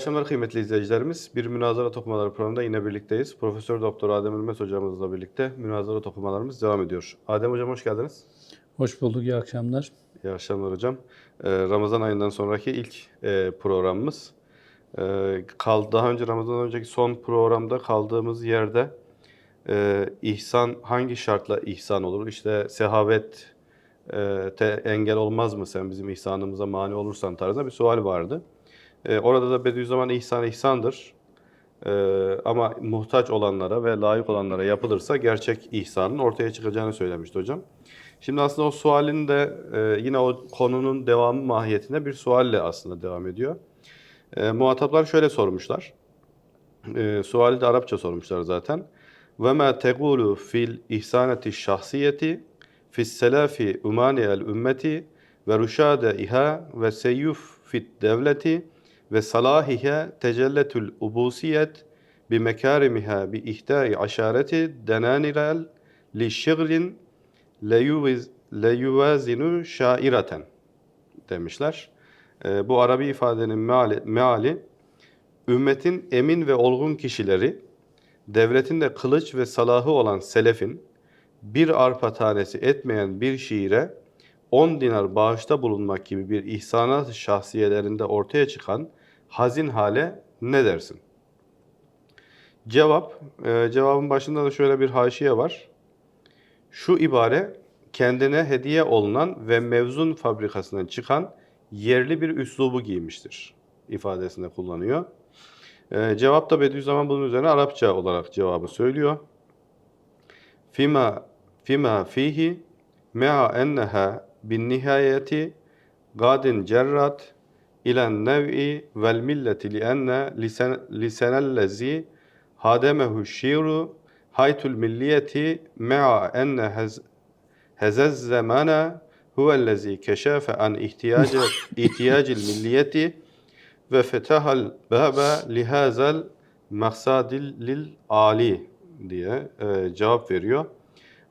akşamlar kıymetli izleyicilerimiz. Bir münazara toplamaları programında yine birlikteyiz. Profesör Doktor Adem Ülmez hocamızla birlikte münazara toplamalarımız devam ediyor. Adem hocam hoş geldiniz. Hoş bulduk, iyi akşamlar. İyi akşamlar hocam. Ee, Ramazan ayından sonraki ilk e, programımız. Ee, daha önce Ramazan'dan önceki son programda kaldığımız yerde e, ihsan hangi şartla ihsan olur? İşte sehavet e, te engel olmaz mı sen bizim ihsanımıza mani olursan tarzında bir sual vardı. E, orada da Bediüzzaman ihsan ihsandır. E, ama muhtaç olanlara ve layık olanlara yapılırsa gerçek ihsanın ortaya çıkacağını söylemişti hocam. Şimdi aslında o sualin de e, yine o konunun devamı mahiyetinde bir sualle aslında devam ediyor. E, muhataplar şöyle sormuşlar. E, suali de Arapça sormuşlar zaten. Ve ma tegulu fil ihsaneti şahsiyeti fis selafi umani el ümmeti ve ruşade iha ve seyyuf fit devleti ve salahiha tecelletül ubusiyet bi mekarimiha bi ihtai aşareti denanirel li leyuviz- leyuvazinu şaireten demişler. Ee, bu Arabi ifadenin meali, meali ümmetin emin ve olgun kişileri devletin de kılıç ve salahı olan selefin bir arpa tanesi etmeyen bir şiire 10 dinar bağışta bulunmak gibi bir ihsanat şahsiyelerinde ortaya çıkan hazin hale ne dersin? Cevap, e, cevabın başında da şöyle bir haşiye var. Şu ibare kendine hediye olunan ve mevzun fabrikasından çıkan yerli bir üslubu giymiştir ifadesinde kullanıyor. Ee, cevap da Bediüzzaman bunun üzerine Arapça olarak cevabı söylüyor. Fima fima fihi mea enneha bin nihayeti gadin cerrat ilen nev'i vel milleti li enne lisenellezi hademehu şiiru haytul milliyeti mea enne hez hezez zamana huvellezi keşefe an ihtiyacı ihtiyacil milliyeti ve fetahal baba lihazal maksadil lil ali diye e, cevap veriyor.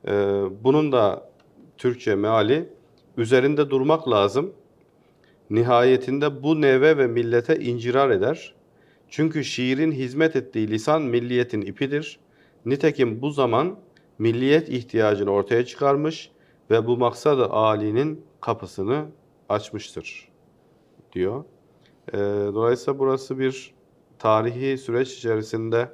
E, bunun da Türkçe meali üzerinde durmak lazım. Nihayetinde bu neve ve millete incirar eder. Çünkü şiirin hizmet ettiği lisan milliyetin ipidir. Nitekim bu zaman milliyet ihtiyacını ortaya çıkarmış ve bu maksadı alinin kapısını açmıştır diyor. Ee, dolayısıyla burası bir tarihi süreç içerisinde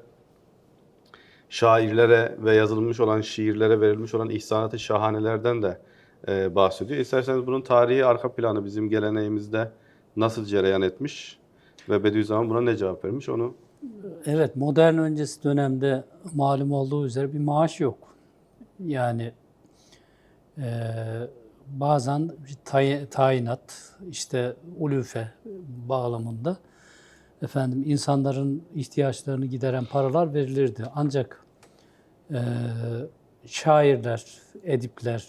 şairlere ve yazılmış olan şiirlere verilmiş olan ihsanat-ı şahanelerden de e, bahsediyor. İsterseniz bunun tarihi arka planı bizim geleneğimizde nasıl cereyan etmiş ve Bediüzzaman buna ne cevap vermiş onu Evet, modern öncesi dönemde malum olduğu üzere bir maaş yok. Yani e, bazen bir tay- tayinat, işte ulufe bağlamında efendim insanların ihtiyaçlarını gideren paralar verilirdi. Ancak e, şairler, edipler,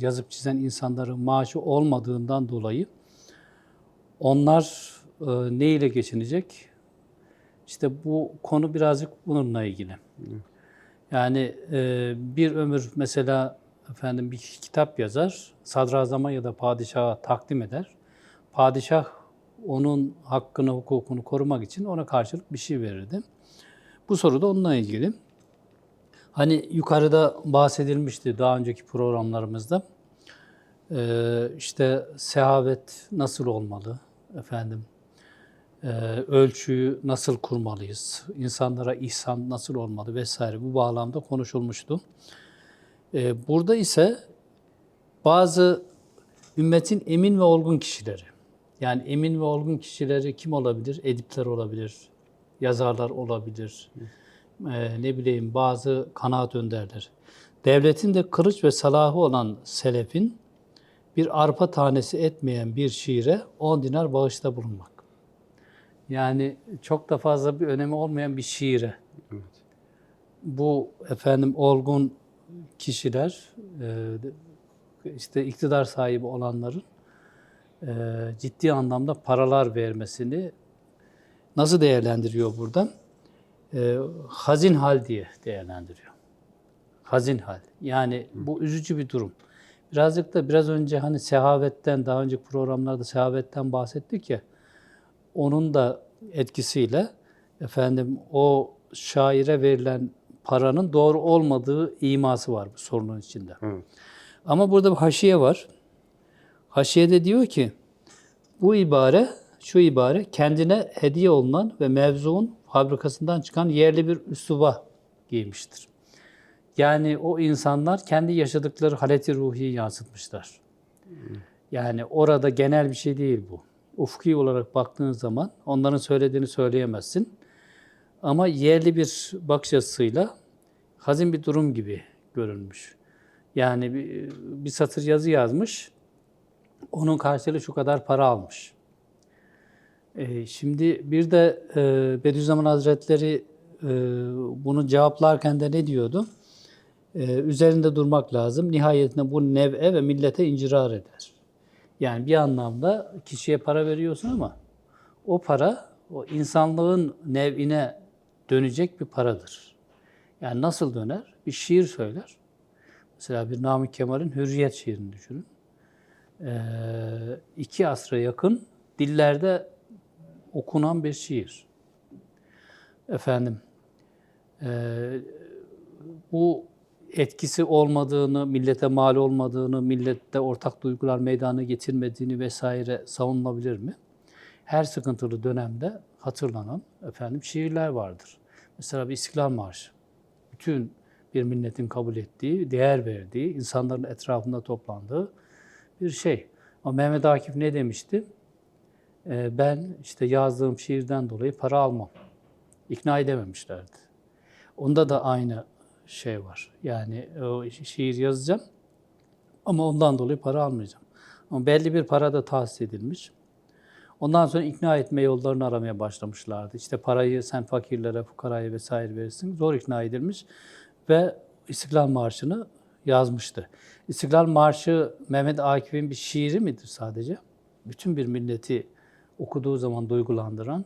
yazıp çizen insanların maaşı olmadığından dolayı onlar e, ne ile geçinecek? İşte bu konu birazcık bununla ilgili. Yani e, bir ömür mesela efendim bir kitap yazar, sadrazama ya da padişaha takdim eder. Padişah onun hakkını, hukukunu korumak için ona karşılık bir şey verirdi. Bu soru da onunla ilgili. Hani yukarıda bahsedilmişti daha önceki programlarımızda. Ee, işte sehavet nasıl olmalı efendim? Ee, ölçüyü nasıl kurmalıyız? İnsanlara ihsan nasıl olmalı vesaire bu bağlamda konuşulmuştu. Ee, burada ise bazı ümmetin emin ve olgun kişileri, yani emin ve olgun kişileri kim olabilir? Edipler olabilir, yazarlar olabilir, ee, ne bileyim bazı kanaat önderler. Devletin de kılıç ve salahı olan selefin bir arpa tanesi etmeyen bir şiire 10 dinar bağışta bulunmak. Yani çok da fazla bir önemi olmayan bir şiire. Bu efendim olgun kişiler, e, işte iktidar sahibi olanların e, ciddi anlamda paralar vermesini nasıl değerlendiriyor buradan? E, hazin hal diye değerlendiriyor. Hazin hal. Yani bu üzücü bir durum. Birazcık da biraz önce hani sehavetten, daha önceki programlarda sehavetten bahsettik ya, onun da etkisiyle efendim o şaire verilen paranın doğru olmadığı iması var bu sorunun içinde. Evet. Ama burada bir haşiye var. Haşiyede diyor ki bu ibare, şu ibare kendine hediye olunan ve mevzuun fabrikasından çıkan yerli bir üsluba giymiştir. Yani o insanlar kendi yaşadıkları haleti ruhiyi yansıtmışlar. Yani orada genel bir şey değil bu. Ufki olarak baktığın zaman onların söylediğini söyleyemezsin. Ama yerli bir bakış açısıyla hazin bir durum gibi görünmüş. Yani bir, bir satır yazı yazmış, onun karşılığı şu kadar para almış. Ee, şimdi bir de e, Bediüzzaman Hazretleri e, bunu cevaplarken de ne diyordu? Ee, üzerinde durmak lazım. Nihayetinde bu nev'e ve millete incirar eder. Yani bir anlamda kişiye para veriyorsun ama o para o insanlığın nev'ine dönecek bir paradır. Yani nasıl döner? Bir şiir söyler. Mesela bir Namık Kemal'in Hürriyet şiirini düşünün. Ee, iki asra yakın dillerde okunan bir şiir. Efendim, ee, bu etkisi olmadığını, millete mal olmadığını, millette ortak duygular meydana getirmediğini vesaire savunulabilir mi? Her sıkıntılı dönemde hatırlanan efendim şiirler vardır. Mesela bir İstiklal Marşı. Bütün bir milletin kabul ettiği, değer verdiği, insanların etrafında toplandığı bir şey. Ama Mehmet Akif ne demişti? Ee, ben işte yazdığım şiirden dolayı para almam. İkna edememişlerdi. Onda da aynı şey var. Yani o şiir yazacağım ama ondan dolayı para almayacağım. Ama belli bir para da tahsis edilmiş. Ondan sonra ikna etme yollarını aramaya başlamışlardı. İşte parayı sen fakirlere, fukaraya vesaire verirsin. Zor ikna edilmiş ve İstiklal Marşı'nı yazmıştı. İstiklal Marşı Mehmet Akif'in bir şiiri midir sadece? Bütün bir milleti okuduğu zaman duygulandıran,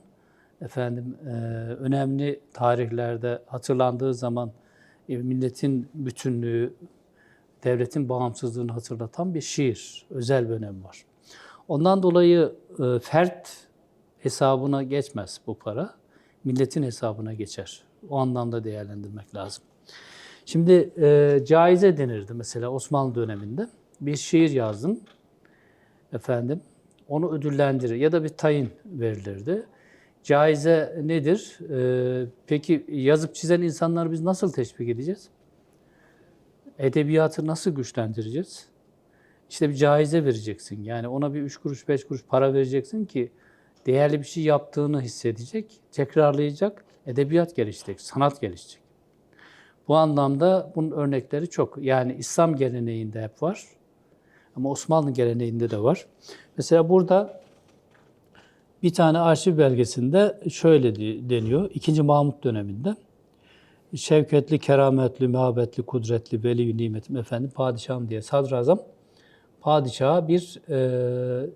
efendim e, önemli tarihlerde hatırlandığı zaman e, milletin bütünlüğü, devletin bağımsızlığını hatırlatan bir şiir. Özel bir önemi var. Ondan dolayı e, fert hesabına geçmez bu para. Milletin hesabına geçer. O anlamda değerlendirmek lazım. Şimdi e, caize denirdi mesela Osmanlı döneminde. Bir şiir yazdın efendim. Onu ödüllendirir ya da bir tayin verilirdi. Caize nedir? E, peki yazıp çizen insanları biz nasıl teşvik edeceğiz? Edebiyatı nasıl güçlendireceğiz? İşte bir caize vereceksin. Yani ona bir üç kuruş, beş kuruş para vereceksin ki değerli bir şey yaptığını hissedecek, tekrarlayacak, edebiyat gelişecek, sanat gelişecek. Bu anlamda bunun örnekleri çok. Yani İslam geleneğinde hep var ama Osmanlı geleneğinde de var. Mesela burada bir tane arşiv belgesinde şöyle deniyor. İkinci Mahmut döneminde şevketli, kerametli, muhabbetli, kudretli, veli nimetim efendim padişahım diye sadrazam padişaha bir e,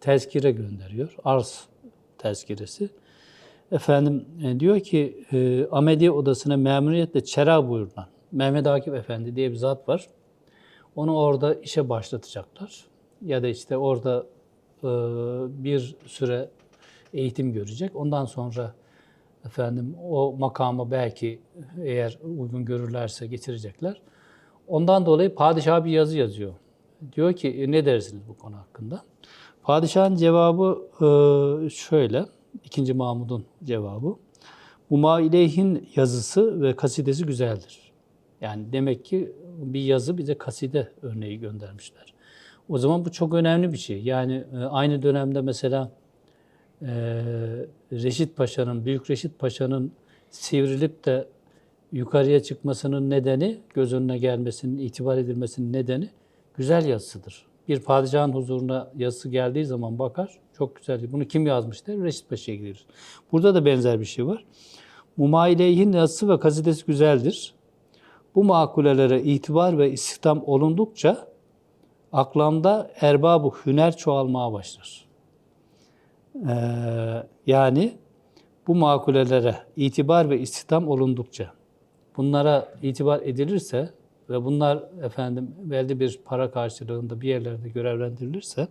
tezkire gönderiyor. Arz tezkiresi. Efendim e, diyor ki e, Amedi odasına memuriyetle çera buyurulan Mehmet Akif Efendi diye bir zat var. Onu orada işe başlatacaklar. Ya da işte orada e, bir süre eğitim görecek. Ondan sonra efendim o makama belki eğer uygun görürlerse getirecekler. Ondan dolayı padişah bir yazı yazıyor. Diyor ki "E, ne dersiniz bu konu hakkında? Padişahın cevabı e, şöyle. İkinci Mahmud'un cevabı. Mumaileyhin yazısı ve kasidesi güzeldir. Yani demek ki bir yazı bize kaside örneği göndermişler. O zaman bu çok önemli bir şey. Yani e, aynı dönemde mesela e, Reşit Paşa'nın, Büyük Reşit Paşa'nın sivrilip de yukarıya çıkmasının nedeni, göz önüne gelmesinin, itibar edilmesinin nedeni güzel yazısıdır. Bir padişahın huzuruna yazısı geldiği zaman bakar, çok güzel. Bunu kim yazmış der, Reşit Paşa'ya gelir. Burada da benzer bir şey var. Mumaileyhin yazısı ve kasidesi güzeldir. Bu makulelere itibar ve istihdam olundukça aklamda erbabı hüner çoğalmaya başlar. Ee, yani bu makulelere itibar ve istihdam olundukça bunlara itibar edilirse ve bunlar efendim belli bir para karşılığında bir yerlerde görevlendirilirse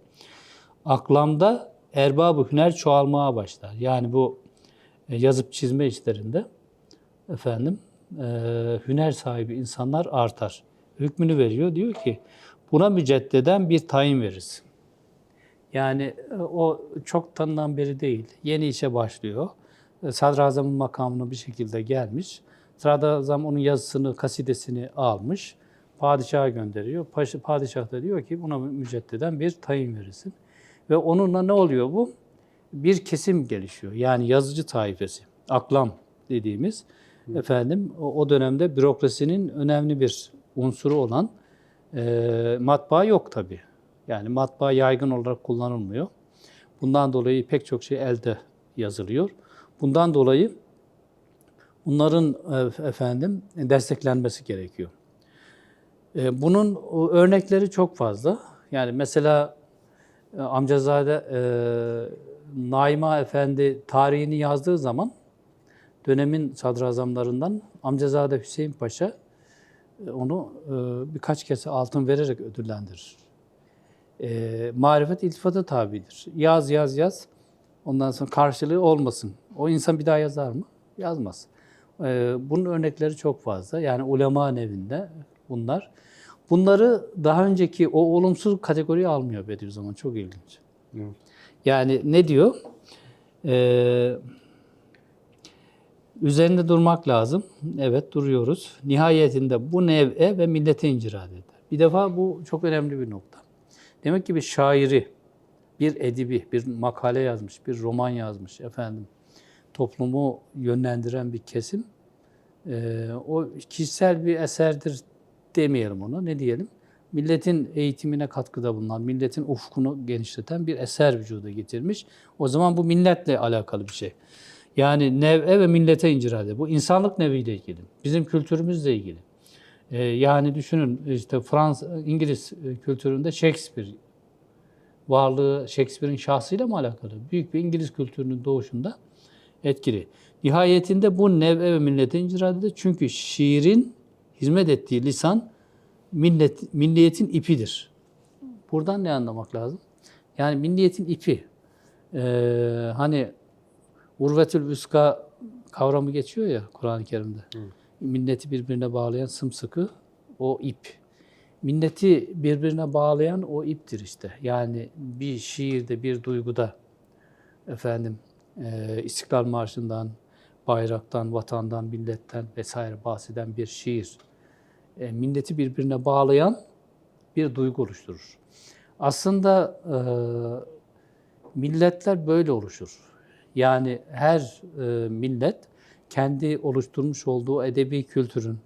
aklamda erbabı hüner çoğalmaya başlar. Yani bu e, yazıp çizme işlerinde efendim e, hüner sahibi insanlar artar. Hükmünü veriyor. Diyor ki buna müceddeden bir tayin veririz. Yani e, o çok tanınan beri değil. Yeni işe başlıyor. E, Sadrazamın makamına bir şekilde gelmiş. Sadrazam onun yazısını, kasidesini almış. Padişaha gönderiyor. Padişah da diyor ki buna müceddeden bir tayin verirsin. Ve onunla ne oluyor bu? Bir kesim gelişiyor. Yani yazıcı taifesi. Aklam dediğimiz efendim o, dönemde bürokrasinin önemli bir unsuru olan e, matbaa yok tabii. Yani matbaa yaygın olarak kullanılmıyor. Bundan dolayı pek çok şey elde yazılıyor. Bundan dolayı bunların e, efendim desteklenmesi gerekiyor. E, Bunun örnekleri çok fazla. Yani mesela e, amcazade e, Naima Efendi tarihini yazdığı zaman dönemin sadrazamlarından amcazade Hüseyin Paşa e, onu e, birkaç kez altın vererek ödüllendirir. E, marifet iltifata tabidir. Yaz yaz yaz. Ondan sonra karşılığı olmasın. O insan bir daha yazar mı? Yazmaz. E, bunun örnekleri çok fazla. Yani ulema nevinde bunlar. Bunları daha önceki o olumsuz kategoriye almıyor Bediüzzaman. Çok ilginç. Evet. Yani ne diyor? Ee, üzerinde durmak lazım. Evet duruyoruz. Nihayetinde bu nev'e ve millete incirad eder. Bir defa bu çok önemli bir nokta. Demek ki bir şairi, bir edibi, bir makale yazmış, bir roman yazmış efendim. Toplumu yönlendiren bir kesim. Ee, o kişisel bir eserdir demeyelim ona. Ne diyelim? Milletin eğitimine katkıda bulunan, milletin ufkunu genişleten bir eser vücuda getirmiş. O zaman bu milletle alakalı bir şey. Yani nev'e ve millete incirade. Bu insanlık neviyle ilgili. Bizim kültürümüzle ilgili. Ee, yani düşünün işte Fransız, İngiliz e, kültüründe Shakespeare varlığı Shakespeare'in şahsıyla mı alakalı? Büyük bir İngiliz kültürünün doğuşunda etkili. Nihayetinde bu nev'e ve millete incirade çünkü şiirin hizmet ettiği lisan millet, milliyetin ipidir. Buradan ne anlamak lazım? Yani milliyetin ipi. Ee, hani urvetül üska kavramı geçiyor ya Kur'an-ı Kerim'de. Milleti birbirine bağlayan sımsıkı o ip. Milleti birbirine bağlayan o iptir işte. Yani bir şiirde, bir duyguda efendim e, İstiklal Marşı'ndan, bayraktan, vatandan, milletten vesaire bahseden bir şiir e, milleti birbirine bağlayan bir duygu oluşturur. Aslında e, milletler böyle oluşur. Yani her e, millet kendi oluşturmuş olduğu edebi kültürün,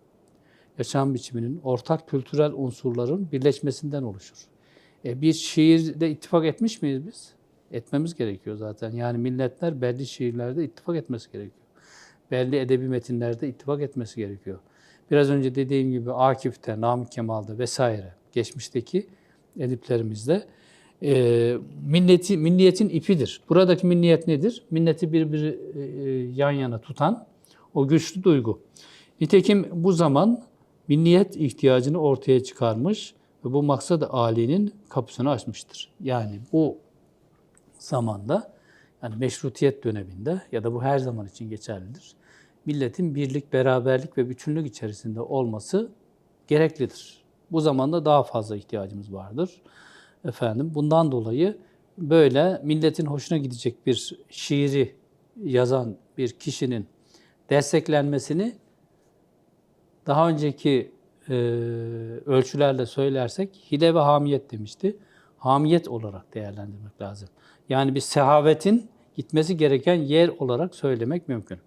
yaşam biçiminin, ortak kültürel unsurların birleşmesinden oluşur. E, bir şiirde ittifak etmiş miyiz biz? Etmemiz gerekiyor zaten. Yani milletler belli şiirlerde ittifak etmesi gerekiyor. Belli edebi metinlerde ittifak etmesi gerekiyor. Biraz önce dediğim gibi Akif'te, Namık Kemal'de vesaire geçmişteki ediplerimizde e, milleti, milliyetin ipidir. Buradaki milliyet nedir? Milleti birbiri e, yan yana tutan o güçlü duygu. Nitekim bu zaman milliyet ihtiyacını ortaya çıkarmış ve bu maksad Ali'nin kapısını açmıştır. Yani bu zamanda yani meşrutiyet döneminde ya da bu her zaman için geçerlidir. Milletin birlik, beraberlik ve bütünlük içerisinde olması gereklidir. Bu zamanda daha fazla ihtiyacımız vardır. Efendim bundan dolayı böyle milletin hoşuna gidecek bir şiiri yazan bir kişinin desteklenmesini daha önceki e, ölçülerle söylersek hile ve hamiyet demişti. Hamiyet olarak değerlendirmek lazım. Yani bir sehavetin gitmesi gereken yer olarak söylemek mümkün.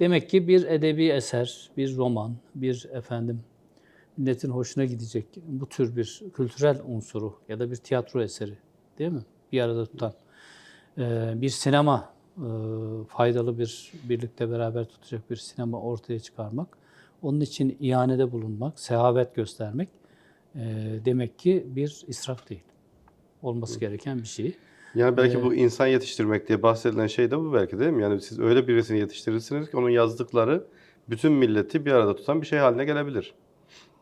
Demek ki bir edebi eser, bir roman, bir efendim milletin hoşuna gidecek bu tür bir kültürel unsuru ya da bir tiyatro eseri değil mi? Bir arada tutan e, bir sinema e, faydalı bir birlikte beraber tutacak bir sinema ortaya çıkarmak, onun için ihanede bulunmak, sehavet göstermek e, demek ki bir israf değil. Olması gereken bir şey. Yani belki bu insan yetiştirmek diye bahsedilen şey de bu belki değil mi? Yani siz öyle birisini yetiştirirsiniz ki onun yazdıkları bütün milleti bir arada tutan bir şey haline gelebilir.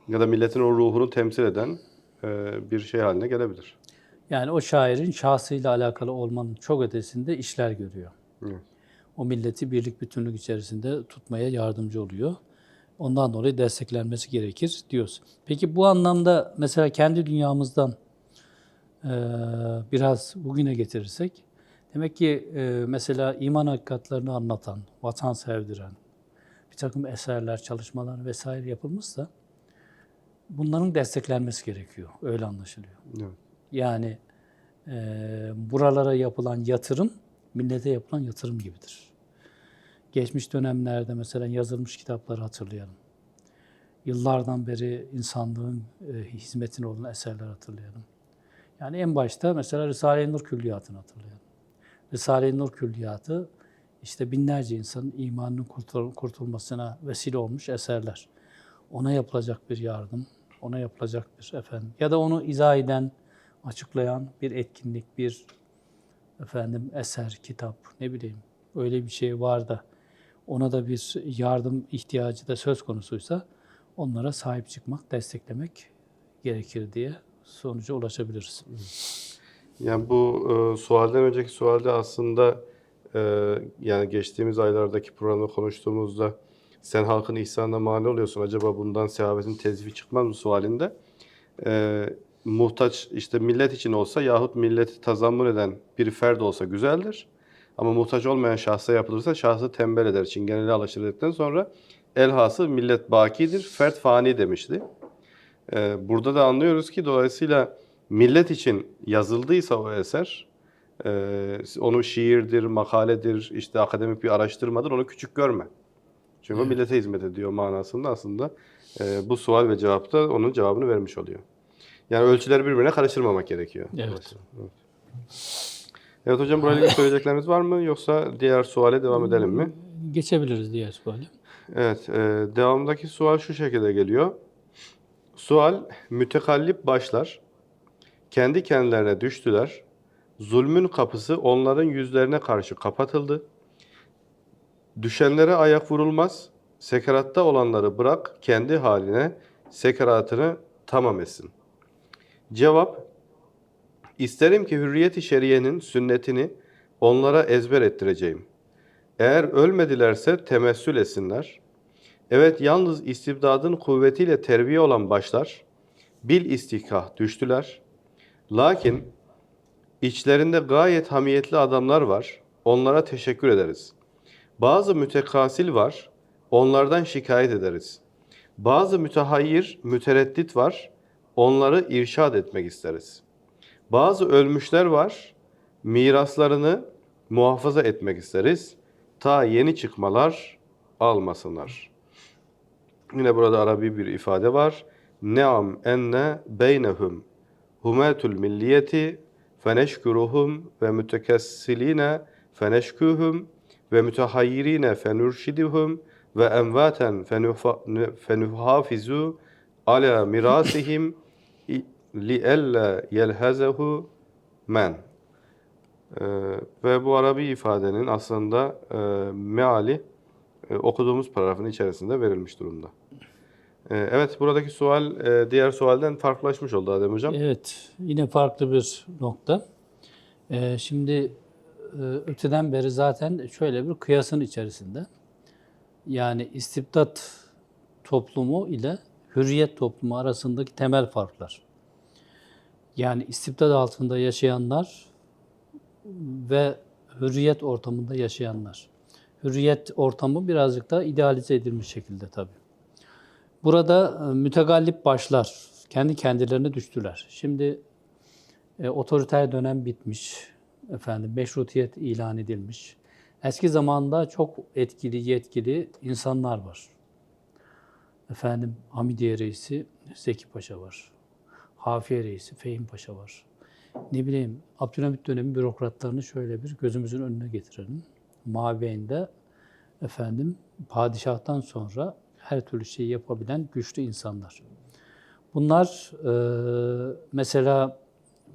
Ya da milletin o ruhunu temsil eden e, bir şey haline gelebilir. Yani o şairin şahsıyla alakalı olmanın çok ötesinde işler görüyor. Evet. O milleti birlik bütünlük içerisinde tutmaya yardımcı oluyor. Ondan dolayı desteklenmesi gerekir diyoruz. Peki bu anlamda mesela kendi dünyamızdan eee, biraz bugüne getirirsek, demek ki eee, mesela iman hakikatlerini anlatan, vatan sevdiren, bir takım eserler, çalışmalar vesaire yapılmışsa bunların desteklenmesi gerekiyor. Öyle anlaşılıyor. Evet. Yani eee, buralara yapılan yatırım, millete yapılan yatırım gibidir. Geçmiş dönemlerde mesela yazılmış kitapları hatırlayalım. Yıllardan beri insanlığın e, hizmetine olan eserler hatırlayalım. Yani en başta mesela Risale-i Nur Külliyatı'nı hatırlayalım. Risale-i Nur Külliyatı işte binlerce insanın imanının kurtul- kurtulmasına vesile olmuş eserler. Ona yapılacak bir yardım, ona yapılacak bir efendim. Ya da onu izah eden, açıklayan bir etkinlik, bir efendim eser, kitap ne bileyim. Öyle bir şey var da ona da bir yardım ihtiyacı da söz konusuysa onlara sahip çıkmak, desteklemek gerekir diye sonuca ulaşabiliriz. Yani bu e, sualden önceki sualde aslında e, yani geçtiğimiz aylardaki programda konuştuğumuzda sen halkın ihsanına mani oluyorsun. Acaba bundan sehabetin tezvihi çıkmaz mı sualinde? E, muhtaç işte millet için olsa yahut milleti tazammun eden bir fert olsa güzeldir. Ama muhtaç olmayan şahsa yapılırsa şahsı tembel eder. Çingeneli alıştırdıktan sonra elhası millet bakidir, fert fani demişti. Ee, Burada da anlıyoruz ki dolayısıyla millet için yazıldıysa o eser, e, onu şiirdir, makaledir, işte akademik bir araştırmadır, onu küçük görme. Çünkü o millete hizmet ediyor manasında aslında e, bu sual ve cevapta onun cevabını vermiş oluyor. Yani ölçüleri birbirine karıştırmamak gerekiyor. Evet. Evet. Evet hocam burayla ilgili söyleyecekleriniz var mı yoksa diğer suale devam edelim mi? Geçebiliriz diğer suale. Evet, e, devamındaki sual şu şekilde geliyor. Sual, mütekallip başlar. Kendi kendilerine düştüler. Zulmün kapısı onların yüzlerine karşı kapatıldı. Düşenlere ayak vurulmaz. Sekeratta olanları bırak kendi haline sekeratını tamam etsin. Cevap, isterim ki hürriyeti şeriyenin sünnetini onlara ezber ettireceğim. Eğer ölmedilerse temessül etsinler. Evet yalnız istibdadın kuvvetiyle terbiye olan başlar bil istihkah düştüler. Lakin içlerinde gayet hamiyetli adamlar var. Onlara teşekkür ederiz. Bazı mütekasil var. Onlardan şikayet ederiz. Bazı mütehayyir, mütereddit var. Onları irşad etmek isteriz. Bazı ölmüşler var. Miraslarını muhafaza etmek isteriz. Ta yeni çıkmalar almasınlar. Yine burada Arabi bir ifade var. Neam enne beynehum humetul milliyeti feneşkuruhum ve mütekessiline feneşkuhum ve mütehayyirine fenurşiduhum ve envaten fenuhafizu ala mirasihim li ella yelhazehu men. Ee, ve bu Arabi ifadenin aslında e, meali e, okuduğumuz paragrafın içerisinde verilmiş durumda. Ee, evet, buradaki sual e, diğer sualden farklılaşmış oldu Adem Hocam. Evet, yine farklı bir nokta. Ee, şimdi öteden beri zaten şöyle bir kıyasın içerisinde. Yani istibdat toplumu ile hürriyet toplumu arasındaki temel farklar. Yani istibdat altında yaşayanlar ve hürriyet ortamında yaşayanlar. Hürriyet ortamı birazcık daha idealize edilmiş şekilde tabii. Burada e, mütegallip başlar kendi kendilerine düştüler. Şimdi e, otoriter dönem bitmiş, efendim meşrutiyet ilan edilmiş. Eski zamanda çok etkili, yetkili insanlar var. Efendim Hamidiye Reisi Zeki Paşa var. Hafiye Reisi Fehim Paşa var. Ne bileyim Abdülhamit dönemi bürokratlarını şöyle bir gözümüzün önüne getirelim. Mabeyinde efendim padişahtan sonra her türlü şeyi yapabilen güçlü insanlar. Bunlar e, mesela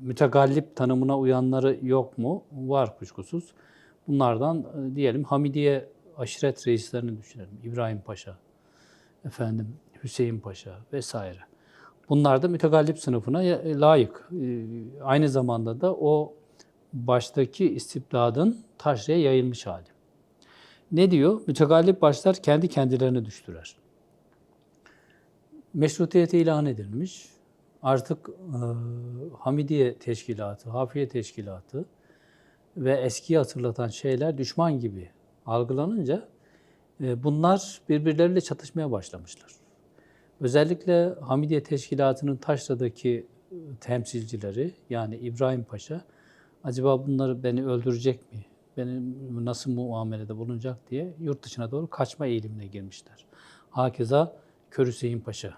mütegallip tanımına uyanları yok mu? Var kuşkusuz. Bunlardan e, diyelim Hamidiye aşiret reislerini düşünelim. İbrahim Paşa, efendim Hüseyin Paşa vesaire. Bunlar da mütegallip sınıfına ya- layık. Ee, Aynı zamanda da o baştaki istibdadın taşraya yayılmış hali. Ne diyor? Mütegallip başlar kendi kendilerine düştüler. Meşrutiyeti ilan edilmiş. Artık e, Hamidiye Teşkilatı, Hafiye Teşkilatı ve eskiyi hatırlatan şeyler düşman gibi algılanınca e, bunlar birbirleriyle çatışmaya başlamışlar. Özellikle Hamidiye Teşkilatı'nın Taşra'daki e, temsilcileri yani İbrahim Paşa acaba bunları beni öldürecek mi? Benim nasıl muamelede bulunacak diye yurt dışına doğru kaçma eğilimine girmişler. Hakeza Kör Hüseyin Paşa,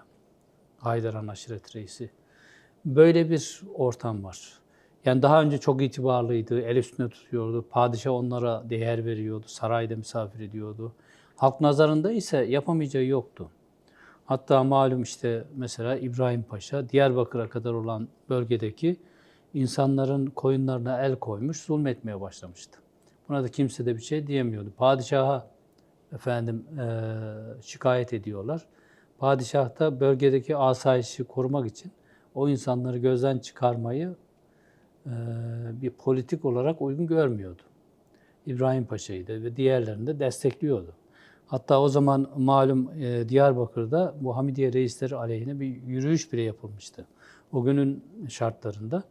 Haydaran Aşiret Reisi. Böyle bir ortam var. Yani daha önce çok itibarlıydı, el üstüne tutuyordu. Padişah onlara değer veriyordu, sarayda misafir ediyordu. Halk nazarında ise yapamayacağı yoktu. Hatta malum işte mesela İbrahim Paşa, Diyarbakır'a kadar olan bölgedeki insanların koyunlarına el koymuş, zulmetmeye başlamıştı. Buna da kimse de bir şey diyemiyordu. Padişaha efendim eee, şikayet ediyorlar. Padişah da bölgedeki asayişi korumak için o insanları gözden çıkarmayı eee, bir politik olarak uygun görmüyordu. İbrahim Paşa'yı da ve diğerlerini de destekliyordu. Hatta o zaman malum e, Diyarbakır'da bu Hamidiye reisleri aleyhine bir yürüyüş bile yapılmıştı. O günün şartlarında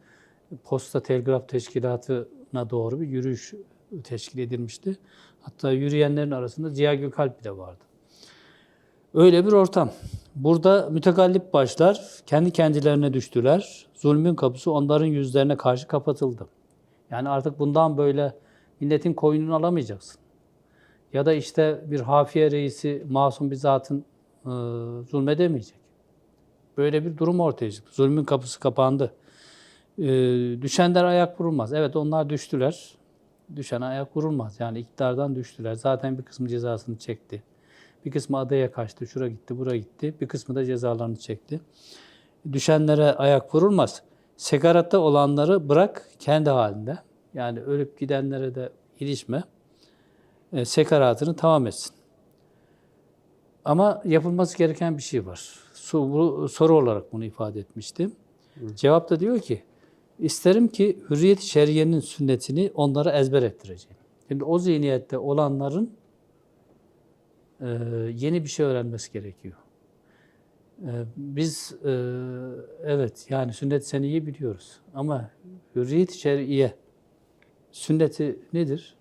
Posta Telgraf Teşkilatı'na doğru bir yürüyüş teşkil edilmişti. Hatta yürüyenlerin arasında Ziya Gökalp bile vardı. Öyle bir ortam. Burada mütegallip başlar kendi kendilerine düştüler. Zulmün kapısı onların yüzlerine karşı kapatıldı. Yani artık bundan böyle milletin koyununu alamayacaksın. Ya da işte bir hafiye reisi masum bir zatın e, zulmedemeyecek. Böyle bir durum ortaya çıktı. Zulmün kapısı kapandı. E, düşenler ayak vurulmaz. Evet onlar düştüler. Düşen ayak vurulmaz. Yani iktidardan düştüler. Zaten bir kısmı cezasını çekti. Bir kısmı adaya kaçtı. Şura gitti, bura gitti. Bir kısmı da cezalarını çekti. Düşenlere ayak vurulmaz. Sekaratta olanları bırak kendi halinde. Yani ölüp gidenlere de ilişme e, sekaratını tamam etsin. Ama yapılması gereken bir şey var. Soru olarak bunu ifade etmiştim. Cevap da diyor ki, isterim ki hürriyet-i şeriyenin sünnetini onlara ezber ettireceğim. Şimdi o zihniyette olanların e, yeni bir şey öğrenmesi gerekiyor. E, biz e, evet yani sünnet seniyi biliyoruz ama hürriyet-i şeriye sünneti nedir?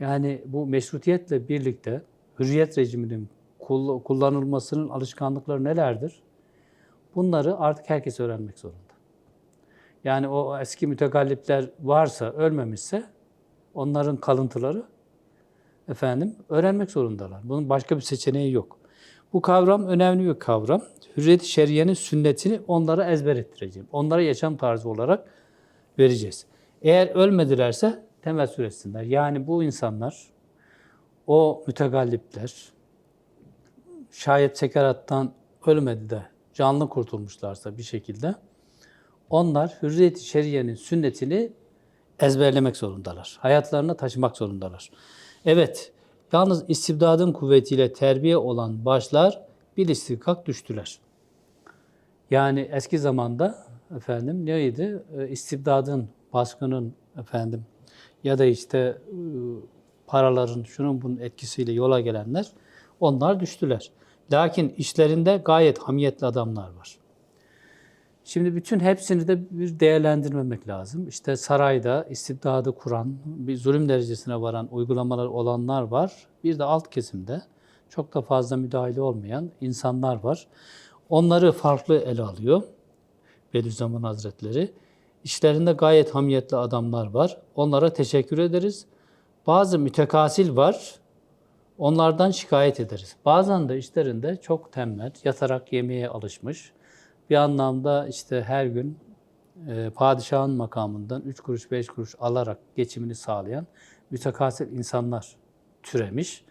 Yani bu meşrutiyetle birlikte hürriyet rejiminin kull- kullanılmasının alışkanlıkları nelerdir? Bunları artık herkes öğrenmek zorunda. Yani o eski mütegallipler varsa, ölmemişse onların kalıntıları efendim öğrenmek zorundalar. Bunun başka bir seçeneği yok. Bu kavram önemli bir kavram. Hürriyet-i şeriyenin sünnetini onlara ezber ettireceğim. Onlara yaşam tarzı olarak vereceğiz. Eğer ölmedilerse temessül etsinler. Yani bu insanlar, o mütegallipler, şayet sekarattan ölmedi de canlı kurtulmuşlarsa bir şekilde, onlar hürriyet-i şeriyenin sünnetini ezberlemek zorundalar. Hayatlarına taşımak zorundalar. Evet, yalnız istibdadın kuvvetiyle terbiye olan başlar bir istikak düştüler. Yani eski zamanda efendim neydi? E, İstibdadın, baskının efendim ya da işte e, paraların şunun bunun etkisiyle yola gelenler onlar düştüler. Lakin işlerinde gayet hamiyetli adamlar var. Şimdi bütün hepsini de bir değerlendirmemek lazım. İşte sarayda istibdadı kuran, bir zulüm derecesine varan uygulamalar olanlar var. Bir de alt kesimde çok da fazla müdahale olmayan insanlar var. Onları farklı ele alıyor Bediüzzaman Hazretleri. İşlerinde gayet hamiyetli adamlar var. Onlara teşekkür ederiz. Bazı mütekasil var. Onlardan şikayet ederiz. Bazen de işlerinde çok tembel, yatarak yemeye alışmış. Bir anlamda işte her gün e, padişahın makamından 3 kuruş 5 kuruş alarak geçimini sağlayan mütekasil insanlar türemiş.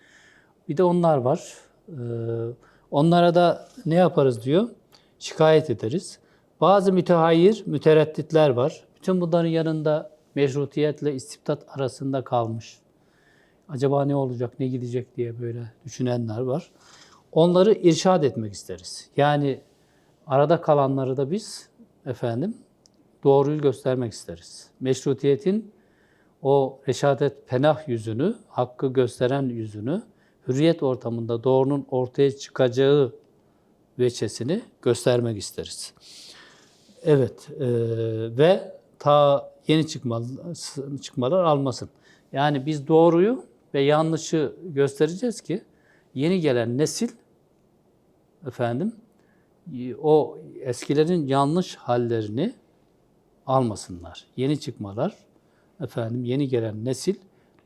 Bir de onlar var. Ee, onlara da ne yaparız diyor? Şikayet ederiz. Bazı mütehayyir, müteredditler var. Bütün bunların yanında meşrutiyetle istibdat arasında kalmış. Acaba ne olacak, ne gidecek diye böyle düşünenler var. Onları irşad etmek isteriz. Yani Arada kalanları da biz efendim doğruyu göstermek isteriz. Meşrutiyetin o reşadet penah yüzünü, hakkı gösteren yüzünü, hürriyet ortamında doğrunun ortaya çıkacağı veçesini göstermek isteriz. Evet e, ve ta yeni çıkmalı, çıkmalar almasın. Yani biz doğruyu ve yanlışı göstereceğiz ki yeni gelen nesil efendim o eskilerin yanlış hallerini almasınlar. Yeni çıkmalar efendim yeni gelen nesil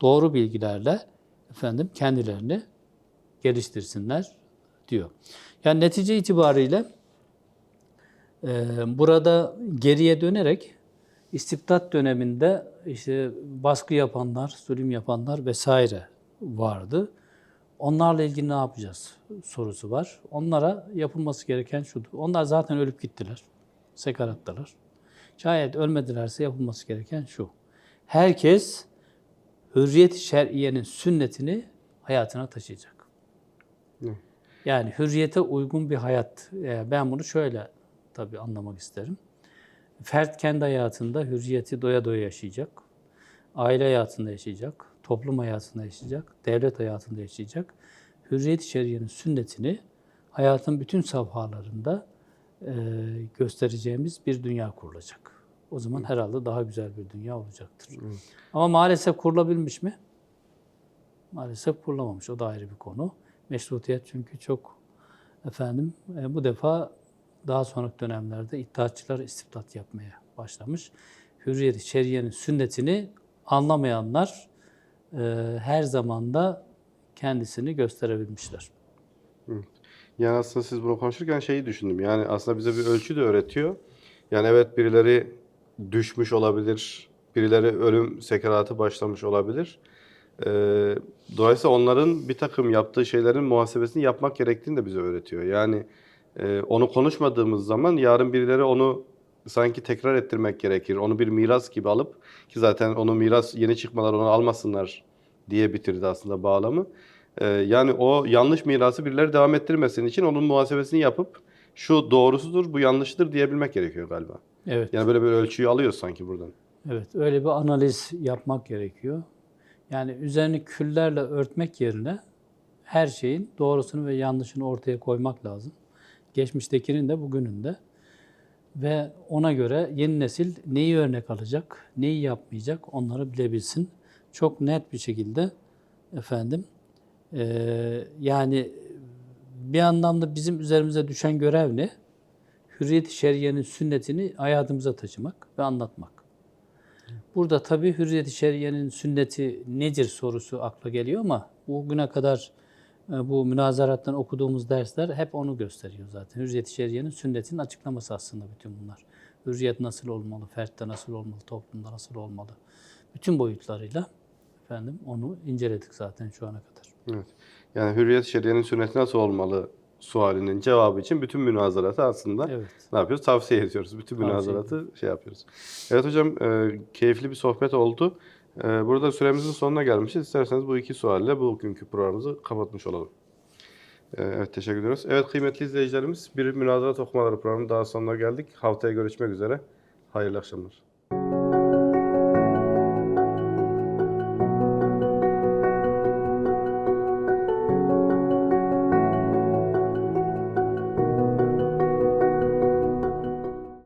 doğru bilgilerle efendim kendilerini geliştirsinler diyor. Yani netice itibariyle e, burada geriye dönerek istibdat döneminde işte baskı yapanlar, zulüm yapanlar vesaire vardı. Onlarla ilgili ne yapacağız sorusu var. Onlara yapılması gereken şudur. Onlar zaten ölüp gittiler. Sekarattalar. Şayet ölmedilerse yapılması gereken şu. Herkes hürriyet-i şer'iyenin sünnetini hayatına taşıyacak. Yani hürriyete uygun bir hayat. e, Ben bunu şöyle tabii anlamak isterim. Fert kendi hayatında hürriyeti doya doya yaşayacak. Aile hayatında yaşayacak. Toplum hayatında yaşayacak. Devlet hayatında yaşayacak. Hürriyet-i şeriyenin sünnetini hayatın bütün safhalarında e, göstereceğimiz bir dünya kurulacak. O zaman herhalde daha güzel bir dünya olacaktır. Ama maalesef kurulabilmiş mi? Maalesef kurulamamış. O da ayrı bir konu. Meşrutiyet çünkü çok efendim e, bu defa daha sonraki dönemlerde iddiatçılar istibdat yapmaya başlamış. Hürriyet-i şeriyenin sünnetini anlamayanlar her zaman da kendisini gösterebilmişler. Yani aslında siz bunu konuşurken şeyi düşündüm. Yani aslında bize bir ölçü de öğretiyor. Yani evet birileri düşmüş olabilir, birileri ölüm sekeratı başlamış olabilir. Ee, dolayısıyla onların bir takım yaptığı şeylerin muhasebesini yapmak gerektiğini de bize öğretiyor. Yani e, onu konuşmadığımız zaman yarın birileri onu sanki tekrar ettirmek gerekir. Onu bir miras gibi alıp ki zaten onu miras yeni çıkmalar onu almasınlar diye bitirdi aslında bağlamı. Ee, yani o yanlış mirası birileri devam ettirmesin için onun muhasebesini yapıp şu doğrusudur, bu yanlıştır diyebilmek gerekiyor galiba. Evet. Yani böyle bir ölçüyü alıyoruz sanki buradan. Evet, öyle bir analiz yapmak gerekiyor. Yani üzerini küllerle örtmek yerine her şeyin doğrusunu ve yanlışını ortaya koymak lazım. Geçmiştekinin de bugünün de. Ve ona göre yeni nesil neyi örnek alacak, neyi yapmayacak onları bilebilsin. Çok net bir şekilde efendim eee, yani bir anlamda bizim üzerimize düşen görev ne? Hürriyet-i şeriyenin sünnetini hayatımıza taşımak ve anlatmak. Burada tabii hürriyet-i şeriyenin sünneti nedir sorusu akla geliyor ama bugüne kadar e, bu münazarattan okuduğumuz dersler hep onu gösteriyor zaten. Hürriyet-i şeriyenin sünnetinin açıklaması aslında bütün bunlar. Hürriyet nasıl olmalı, fertte nasıl olmalı, toplumda nasıl olmalı. Bütün boyutlarıyla efendim onu inceledik zaten şu ana kadar. Evet. Yani hürriyet şeriyenin sünneti nasıl olmalı sualinin cevabı için bütün münazaratı aslında Evet. ne yapıyoruz? Tavsiye ediyoruz. Bütün Tavsiye münazaratı şey yapıyoruz. Evet hocam e, keyifli bir sohbet oldu. E, burada süremizin sonuna gelmişiz. İsterseniz bu iki sualle bugünkü programımızı kapatmış olalım. E, evet teşekkür ediyoruz. Evet kıymetli izleyicilerimiz bir münazarat okumaları programının daha sonuna geldik. Haftaya görüşmek üzere. Hayırlı akşamlar.